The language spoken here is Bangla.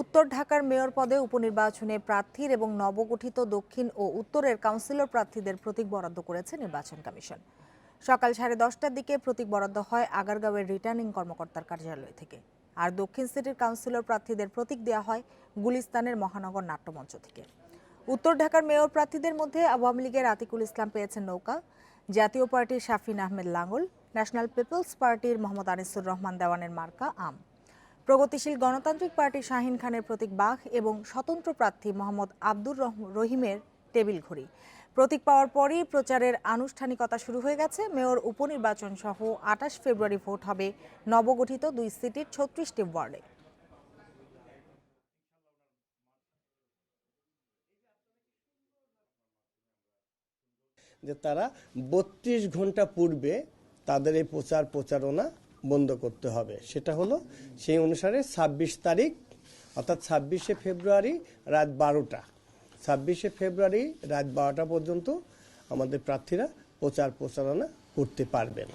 উত্তর ঢাকার মেয়র পদে উপনির্বাচনে প্রার্থীর এবং নবগঠিত দক্ষিণ ও উত্তরের কাউন্সিলর প্রার্থীদের প্রতীক বরাদ্দ করেছে নির্বাচন কমিশন। সকাল সাড়ে দশটার দিকে প্রতীক বরাদ্দ হয় আগারগাঁওয়ের রিটার্নিং কর্মকর্তার কার্যালয় থেকে। আর দক্ষিণ সিটির কাউন্সিলর প্রার্থীদের প্রতীক দেওয়া হয় গুলিস্তানের মহানগর নাট্যমঞ্চ থেকে। উত্তর ঢাকার মেয়র প্রার্থীদের মধ্যে আওয়ামী লীগের আতিকুল ইসলাম পেয়েছেন নৌকা, জাতীয় পার্টির শাফিন আহমেদ লাঙ্গল ন্যাশনাল পিপলস পার্টির মোহাম্মদ আনিসুর রহমান দেওয়ানের মার্কা আম। প্রগতিশীল গণতান্ত্রিক পার্টি শাহিন খানের প্রতীক বাঘ এবং স্বতন্ত্র প্রার্থী মোহাম্মদ আব্দুর রহ- রহিমের টেবিল ঘড়ি। প্রতীক পাওয়ার পরই প্রচারের আনুষ্ঠানিকতা শুরু হয়ে গেছে। মেয়র, উপনির্বাচন সহ আঠাশ ফেব্রুয়ারি ভোট হবে নবগঠিত দুই সিটির ছত্রিশটি ওয়ার্ডে। যে তারা বত্রিশ ঘণ্টা পূর্বে তাদের এই প্রচার প্রচারণা বন্ধ করতে হবে। সেটা হলো সেই অনুসারে ছাব্বিশ তারিখ, অর্থাৎ ছাব্বিশে ফেব্রুয়ারি রাত বারোটা। ছাব্বিশে ফেব্রুয়ারি রাত বারোটা পর্যন্ত আমাদের প্রার্থীরা প্রচার প্রচারণা করতে পারবেন।